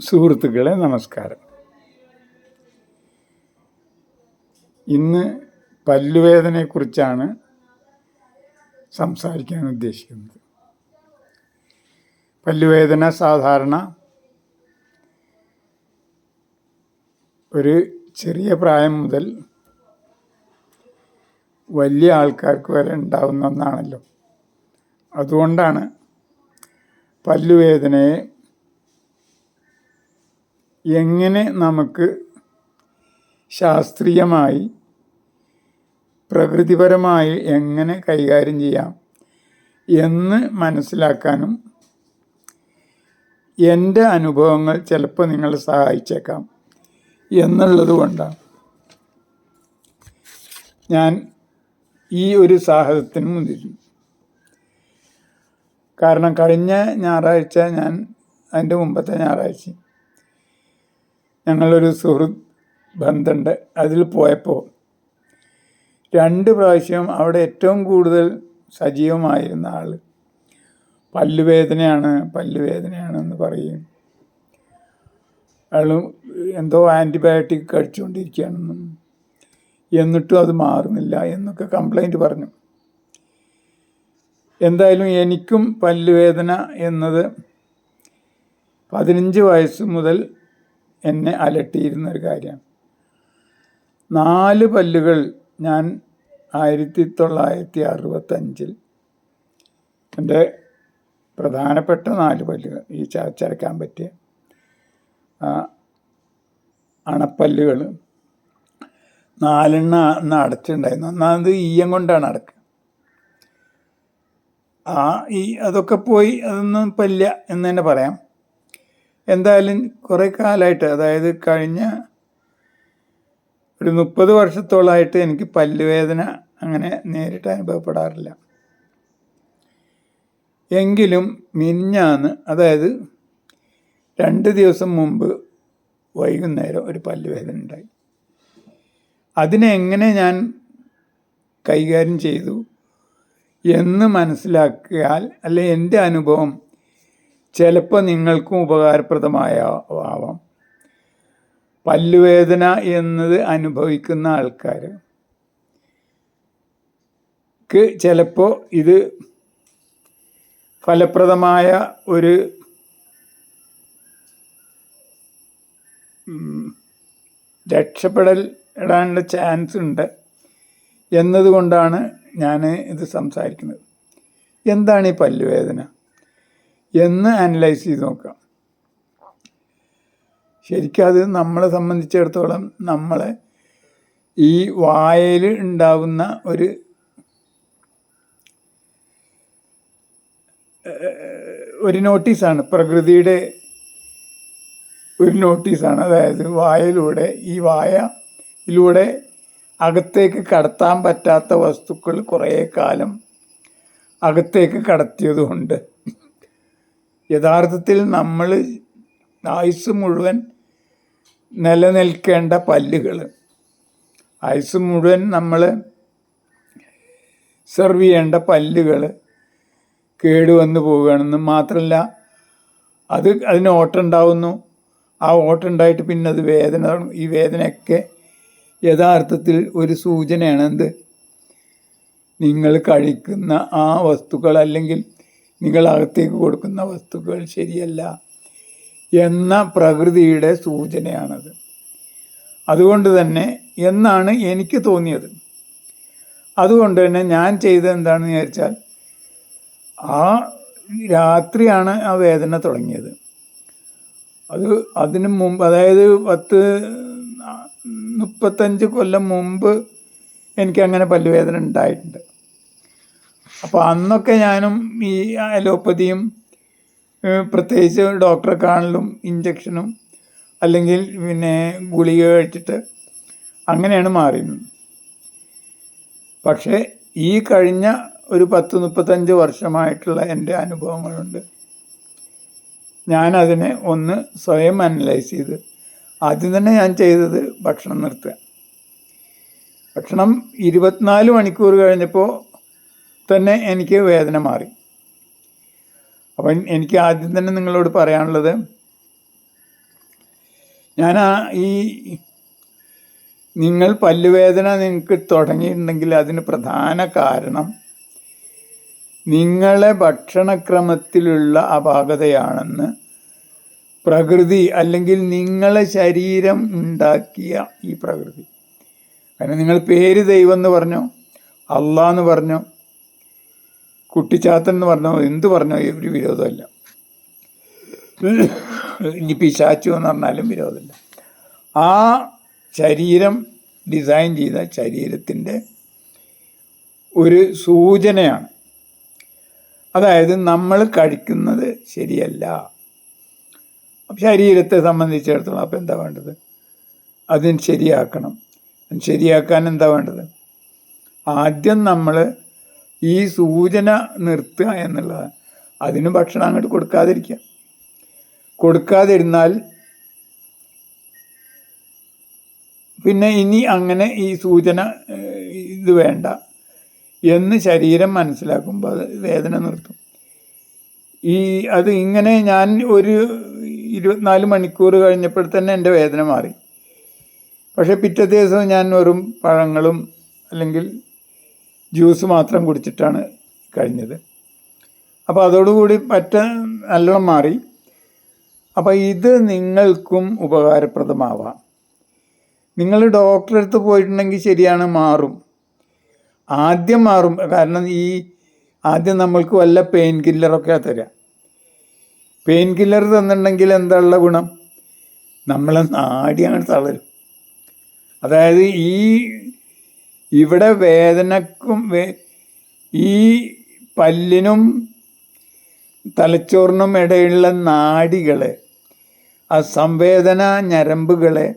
സുഹൃത്തുക്കളെ നമസ്കാരം. ഇന്ന് പല്ലുവേദനയെക്കുറിച്ചാണ് സംസാരിക്കാൻ ഉദ്ദേശിക്കുന്നത്. പല്ലുവേദന സാധാരണ ഒരു ചെറിയ പ്രായം മുതൽ വലിയ ആൾക്കാർക്ക് വരെ ഉണ്ടാവുന്ന ഒന്നാണല്ലോ. അതുകൊണ്ടാണ് പല്ലുവേദനയെ എങ്ങനെ നമുക്ക് ശാസ്ത്രീയമായി പ്രകൃതിപരമായി എങ്ങനെ കൈകാര്യം ചെയ്യാം എന്ന് മനസ്സിലാക്കാനും എന്റെ അനുഭവങ്ങൾ ചിലപ്പോൾ നിങ്ങളെ സഹായിച്ചേക്കാം എന്നുള്ളത് കൊണ്ടാണ്. ഞാൻ ഈ ഒരു സാഹചര്യത്തിന് മുന്നിരുന്നു കാരണം കഴിഞ്ഞ ഞായറാഴ്ച ഞാൻ അതിന്റെ മുമ്പത്തെ ഞായറാഴ്ച ഞങ്ങളൊരു സുഹൃത്ത് ബന്ധമുണ്ട് അതിൽ പോയപ്പോൾ രണ്ട് പ്രാവശ്യം അവിടെ ഏറ്റവും കൂടുതൽ സജീവമായിരുന്ന ആൾ പല്ലുവേദനയാണ് പല്ലുവേദനയാണെന്ന് പറയും. അയാൾ എന്തോ ആന്റിബയോട്ടിക് കഴിച്ചുകൊണ്ടിരിക്കുകയാണെന്നും എന്നിട്ടും അത് മാറുന്നില്ല എന്നൊക്കെ കംപ്ലൈന്റ് പറഞ്ഞു. എന്തായാലും എനിക്കും പല്ലുവേദന എന്നത് പതിനഞ്ച് വയസ്സ് മുതൽ എന്നെ അലട്ടിയിരുന്ന ഒരു കാര്യമാണ് നാല് പല്ലുകൾ ഞാൻ ആയിരത്തി തൊള്ളായിരത്തി അറുപത്തഞ്ചിൽ എന്റെ പ്രധാനപ്പെട്ട നാല് പല്ലുകൾ ഈ ചരക്കാൻ പറ്റിയ അണപ്പല്ലുകൾ. നാലെണ്ണ അന്ന് അടച്ചിട്ടുണ്ടായിരുന്നു. ഒന്നാമത് ഈയം കൊണ്ടാണ് അടക്കുക ആ ഈ അതൊക്കെ പോയി അതൊന്നും പല്ല എന്ന് തന്നെ പറയാം. എന്തായാലും കുറേ കാലമായിട്ട് അതായത് കഴിഞ്ഞ ഒരു മുപ്പത് വർഷത്തോളമായിട്ട് എനിക്ക് പല്ലുവേദന അങ്ങനെ നേരിട്ട് അനുഭവപ്പെടാറില്ല. എങ്കിലും മിനിഞ്ഞാന്ന് അതായത് രണ്ട് ദിവസം മുമ്പ് വൈകുന്നേരം ഒരു പല്ലുവേദന ഉണ്ടായി. അതിനെ എങ്ങനെ ഞാൻ കൈകാര്യം ചെയ്തു എന്ന് മനസ്സിലാക്കിയാൽ അല്ലെ എന്റെ അനുഭവം ചിലപ്പോൾ നിങ്ങൾക്കും ഉപകാരപ്രദമായ ആവാം. പല്ലുവേദന എന്നത് അനുഭവിക്കുന്ന ആൾക്കാർ ക്ക് ചിലപ്പോൾ ഇത് ഫലപ്രദമായ ഒരു രക്ഷപ്പെടൽ ഇടാനുള്ള ചാൻസ് ഉണ്ട് എന്നതുകൊണ്ടാണ് ഞാൻ ഇത് സംസാരിക്കുന്നത്. എന്താണ് ഈ പല്ലുവേദന? എന്ന് അനലൈസ് ചെയ്ത് നോക്കാം. ശരിക്കും അത് നമ്മളെ സംബന്ധിച്ചിടത്തോളം നമ്മളെ ഈ വായയിൽ ഉണ്ടാവുന്ന ഒരു ഒരു നോട്ടീസാണ്. പ്രകൃതിയുടെ ഒരു നോട്ടീസാണ്. അതായത് വായയിലൂടെ ഈ വായയിലൂടെ അകത്തേക്ക് കടത്താൻ പറ്റാത്ത വസ്തുക്കൾ കുറേ കാലം അകത്തേക്ക് കടത്തിയതുകൊണ്ട്. യഥാർത്ഥത്തിൽ നമ്മൾ ആയുസ് മുഴുവൻ നിലനിൽക്കേണ്ട പല്ലുകൾ ആയുസ് മുഴുവൻ നമ്മൾ സെർവ് ചെയ്യേണ്ട പല്ലുകൾ കേടുവന്ന് പോവുകയാണെന്ന് മാത്രമല്ല അത് അതിന് ഓട്ടുണ്ടാവുന്നു ആ ഓട്ടുണ്ടായിട്ട് പിന്നെ അത് വേദന ഈ വേദനയൊക്കെ യഥാർത്ഥത്തിൽ ഒരു സൂചനയാണ് എന്ത് നിങ്ങൾ കഴിക്കുന്ന ആ വസ്തുക്കൾ അല്ലെങ്കിൽ നിങ്ങൾ അകത്തേക്ക് കൊടുക്കുന്ന വസ്തുക്കൾ ശരിയല്ല എന്ന പ്രകൃതിയുടെ സൂചനയാണത്. അതുകൊണ്ട് തന്നെ എന്നാണ് എനിക്ക് തോന്നിയത്. അതുകൊണ്ട് തന്നെ ഞാൻ ചെയ്തത് എന്താണെന്ന് വിചാരിച്ചാൽ ആ രാത്രിയാണ് ആ വേദന തുടങ്ങിയത്. അത് അതിന് മുമ്പ് അതായത് പത്ത് മുപ്പത്തഞ്ച് കൊല്ലം മുമ്പ് എനിക്കങ്ങനെ പല്ലുവേദന ഉണ്ടായിട്ടുണ്ട്. അപ്പോൾ അന്നൊക്കെ ഞാനും ഈ അലോപ്പതിയും പ്രത്യേകിച്ച് ഡോക്ടറെ കാണലും ഇഞ്ചക്ഷനും അല്ലെങ്കിൽ പിന്നെ ഗുളിക കഴിച്ചിട്ട് അങ്ങനെയാണ് മാറിയത് പക്ഷേ ഈ കഴിഞ്ഞ ഒരു പത്ത് മുപ്പത്തഞ്ച് വർഷമായിട്ടുള്ള എന്റെ അനുഭവങ്ങളുണ്ട്. ഞാനതിനെ ഒന്ന് സ്വയം അനലൈസ് ചെയ്ത് ആദ്യം തന്നെ ഞാൻ ചെയ്തത് ഭക്ഷണം നിർത്തുക. ഭക്ഷണം ഇരുപത്തിനാല് മണിക്കൂർ കഴിഞ്ഞപ്പോൾ തന്നെ എനിക്ക് വേദന മാറി. അപ്പം എനിക്ക് ആദ്യം തന്നെ നിങ്ങളോട് പറയാനുള്ളത് ഞാൻ ആ ഈ നിങ്ങൾ പല്ലുവേദന നിങ്ങൾക്ക് തുടങ്ങിയിട്ടുണ്ടെങ്കിൽ അതിന് പ്രധാന കാരണം നിങ്ങളെ ഭക്ഷണക്രമത്തിലുള്ള അപാകതയാണെന്ന് പ്രകൃതി അല്ലെങ്കിൽ നിങ്ങളെ ശരീരം ഉണ്ടാക്കിയ ഈ പ്രകൃതി. കാരണം നിങ്ങൾ പേര് ദൈവം എന്ന് പറഞ്ഞോ അള്ളാന്ന് പറഞ്ഞോ കുട്ടിച്ചാത്തൻ എന്ന് പറഞ്ഞോ എന്ത് പറഞ്ഞോ ഒരു വിരോധമല്ല. ഇനി പിശാച്ചു എന്ന് പറഞ്ഞാലും വിരോധമില്ല. ആ ശരീരം ഡിസൈൻ ചെയ്ത ശരീരത്തിന്റെ ഒരു സൂചനയാണ്. അതായത് നമ്മൾ കഴിക്കുന്നത് ശരിയല്ല. ശരീരത്തെ സംബന്ധിച്ചിടത്തോളം അപ്പം എന്താ വേണ്ടത്? അതിന് ശരിയാക്കണം. ശരിയാക്കാൻ എന്താ വേണ്ടത്? ആദ്യം നമ്മൾ ഈ സൂചന നിർത്തുക എന്നുള്ളതാണ് അതിന് ഭക്ഷണം അങ്ങോട്ട് കൊടുക്കാതിരിക്കുക. കൊടുക്കാതിരുന്നാൽ പിന്നെ ഇനി അങ്ങനെ ഈ സൂചന ഇത് വേണ്ട എന്ന് ശരീരം മനസ്സിലാക്കുമ്പോൾ അത് വേദന നിർത്തും. ഈ അത് ഇങ്ങനെ ഞാൻ ഒരു ഇരുപത്തിനാല് മണിക്കൂർ കഴിഞ്ഞപ്പോൾ തന്നെ എന്റെ വേദന മാറി. പക്ഷേ പിറ്റത്തെ ദിവസം ഞാൻ വെറും പഴങ്ങളും അല്ലെങ്കിൽ ജ്യൂസ് മാത്രം കുടിച്ചിട്ടാണ് കഴിഞ്ഞത്. അപ്പോൾ അതോടുകൂടി പറ്റ നല്ലോണം മാറി. അപ്പോൾ ഇത് നിങ്ങൾക്കും ഉപകാരപ്രദമാവാം. നിങ്ങൾ ഡോക്ടറെ അടുത്ത് പോയിട്ടുണ്ടെങ്കിൽ ശരിയാണ് മാറും. ആദ്യം മാറും. കാരണം ഈ ആദ്യം നമ്മൾക്ക് വല്ല പെയിൻ കില്ലറൊക്കെ തരാം. പെയിൻ കില്ലർ തന്നിട്ടുണ്ടെങ്കിൽ എന്താ ഉള്ള ഗുണം? നമ്മളെ നാടിയാണ് തളരും. അതായത് ഈ ഇവിടെ വേദനക്കും ഈ പല്ലിനും തലച്ചോറിനും ഇടയിലുള്ള നാഡികളെ ആ സംവേദന ഞരമ്പുകളെ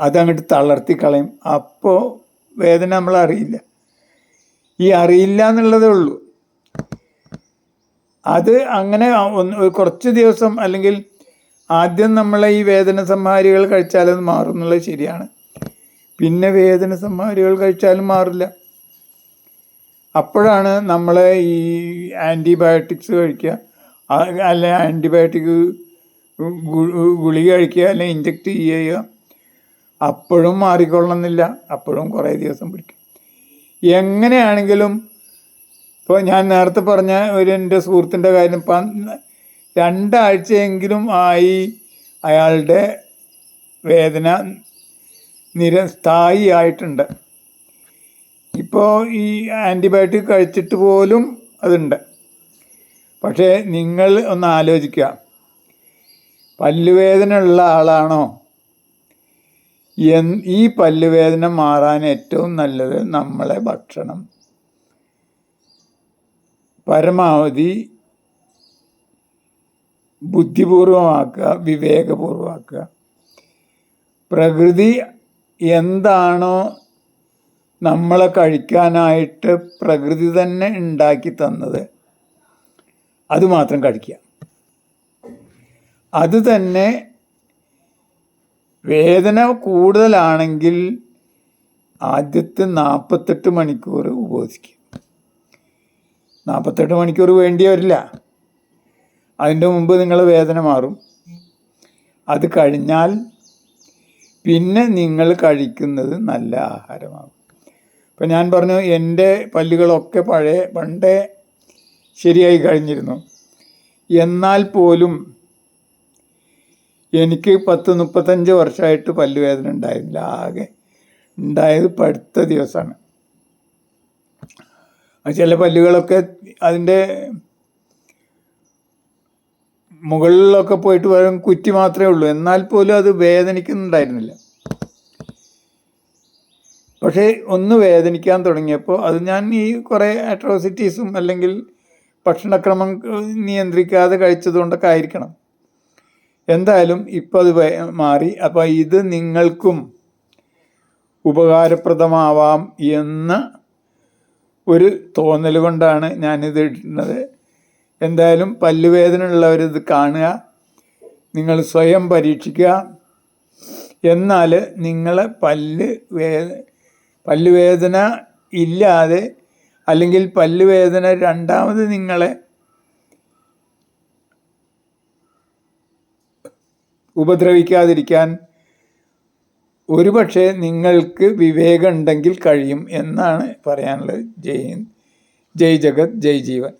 അതങ്ങോട്ട് തളർത്തി കളയും. അപ്പോൾ വേദന നമ്മൾ അറിയില്ല. ഈ അറിയില്ല എന്നുള്ളതേ ഉള്ളൂ. അത് അങ്ങനെ കുറച്ച് ദിവസം അല്ലെങ്കിൽ ആദ്യം നമ്മളെ ഈ വേദന സംഹാരികൾ കഴിച്ചാലത് മാറും എന്നുള്ളത് ശരിയാണ്. പിന്നെ വേദന സംഹാരികൾ കഴിച്ചാലും മാറില്ല. അപ്പോഴാണ് നമ്മളെ ഈ ആന്റിബയോട്ടിക്സ് കഴിക്കുക. അല്ലെ ആന്റിബയോട്ടിക് ഗുളിക കഴിക്കുക അല്ലെ ഇഞ്ചക്ട് ചെയ്യുക. അപ്പോഴും മാറിക്കൊള്ളണമെന്നില്ല. അപ്പോഴും കുറേ ദിവസം പിടിക്കും. എങ്ങനെയാണെങ്കിലും ഇപ്പോൾ ഞാൻ നേരത്തെ പറഞ്ഞ ഒരു എന്റെ സുഹൃത്തിന്റെ കാര്യം ഇപ്പം രണ്ടാഴ്ചയെങ്കിലും ആയി അയാളുടെ വേദന നിര ആയിട്ടുണ്ട് ഇപ്പോൾ ഈ ആന്റിബയോട്ടിക് കഴിച്ചിട്ട് പോലും അതുണ്ട്. പക്ഷേ നിങ്ങൾ ഒന്ന് ആലോചിക്കുക. പല്ലുവേദന ഉള്ള ആളാണോ ഈ പല്ലുവേദന മാറാൻ ഏറ്റവും നല്ലത് നമ്മളെ ഭക്ഷണം. പരമാവധി ബുദ്ധിപൂർവമാക്കുക വിവേകപൂർവമാക്കുക. പ്രകൃതി എന്താണോ നമ്മളെ കഴിക്കാനായിട്ട് പ്രകൃതി തന്നെ ഉണ്ടാക്കി തന്നത്. അത് മാത്രം കഴിക്കുക. അത് തന്നെ വേദന കൂടുതലാണെങ്കിൽ ആദ്യത്തെ നാൽപ്പത്തെട്ട് മണിക്കൂർ ഉപവസിക്കുക. നാൽപ്പത്തെട്ട് മണിക്കൂർ വേണ്ടി വരില്ല അതിന്റെ മുമ്പ് നിങ്ങൾ വേദന മാറും. അത് കഴിഞ്ഞാൽ പിന്നെ നിങ്ങൾ കഴിക്കുന്നത് നല്ല ആഹാരമാകും ഇപ്പം ഞാൻ പറഞ്ഞു എന്റെ പല്ലുകളൊക്കെ പഴയ പണ്ടേ ശരിയായി കഴിഞ്ഞിരുന്നു. എന്നാൽ പോലും എനിക്ക് പത്ത് മുപ്പത്തഞ്ച് വർഷമായിട്ട് പല്ലുവേദന ഉണ്ടായിരുന്നില്ല. ആകെ ഉണ്ടായത് പഠിത്ത ദിവസമാണ്. ചില പല്ലുകളൊക്കെ അതിന്റെ മുകളിലൊക്കെ പോയിട്ട് വരും കുറ്റി മാത്രമേ ഉള്ളൂ. എന്നാൽ പോലും അത് വേദനിക്കുന്നുണ്ടായിരുന്നില്ല. പക്ഷേ ഒന്ന് വേദനിക്കാൻ തുടങ്ങിയപ്പോൾ അത് ഞാൻ ഈ കുറേ അട്രോസിറ്റീസും അല്ലെങ്കിൽ ഭക്ഷണക്രമം നിയന്ത്രിക്കാതെ കഴിച്ചതുകൊണ്ടൊക്കെ ആയിരിക്കണം. എന്തായാലും ഇപ്പോൾ അത് മാറി. അപ്പോൾ ഇത് നിങ്ങൾക്കും ഉപകാരപ്രദമാവാം എന്ന ഒരു തോന്നൽ കൊണ്ടാണ് ഞാനിത് ഇടുന്നത്. എന്തായാലും പല്ലുവേദന ഉള്ളവരിത് കാണുക. നിങ്ങൾ സ്വയം പരീക്ഷിക്കുക. എന്നാൽ നിങ്ങളെ പല്ല് വേ പല്ലുവേദന ഇല്ലാതെ അല്ലെങ്കിൽ പല്ലുവേദന രണ്ടാമത് നിങ്ങളെ ഉപദ്രവിക്കാതിരിക്കാൻ ഒരുപക്ഷെ നിങ്ങൾക്ക് വിവേകമുണ്ടെങ്കിൽ കഴിയും എന്നാണ് പറയാനുള്ളത്. ജയ് ജയ് ജഗത് ജയ് ജീവൻ.